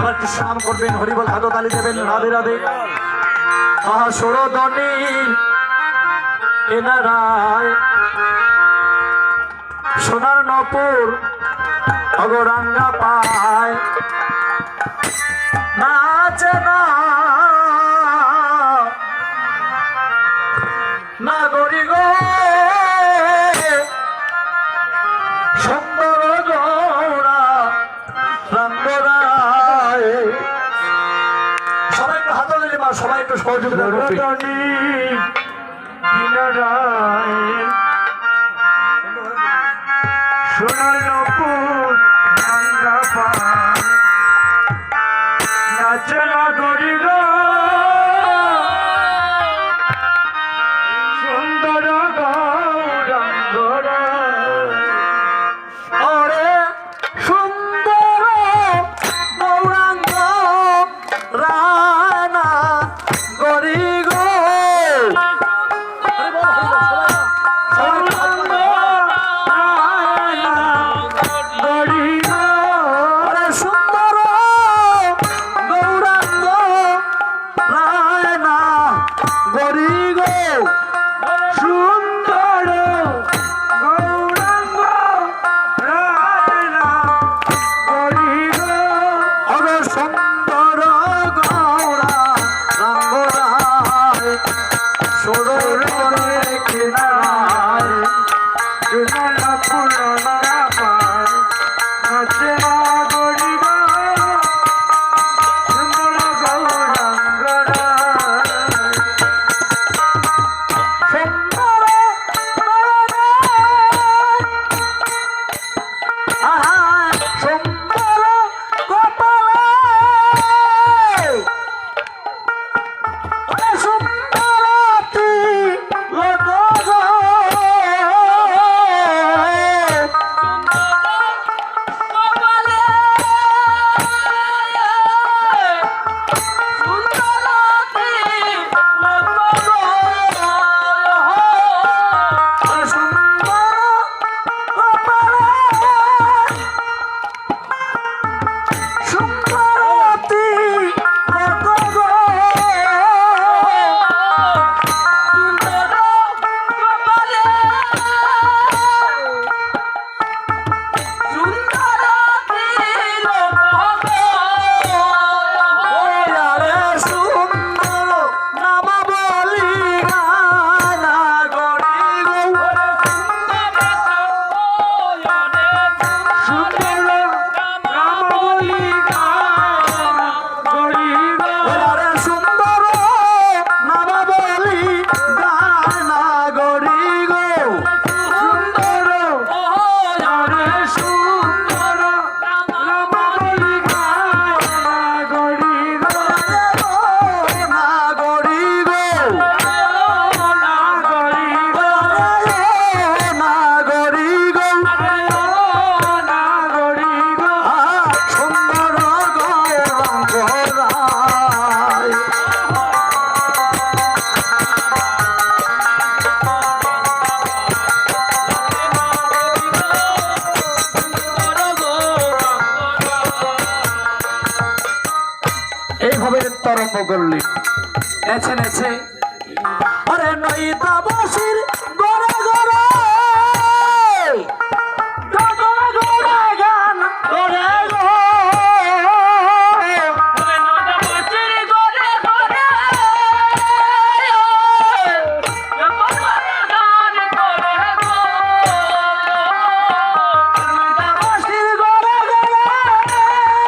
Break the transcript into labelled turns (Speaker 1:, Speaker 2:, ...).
Speaker 1: আবার কৃষ্ণ নাম করবেন? হরিবল হাতত আলি দেবেন, রাধে রাধে। সরদনী এনারায় সোনার নপুর অগরাঙ্গা পায় হাততালি মা সবাই একটু সহযোগিতা করবে
Speaker 2: সোনার
Speaker 1: Bye. আর ভবের তরঙ্গ করলি নেছে নেছে আরে নই তা বসির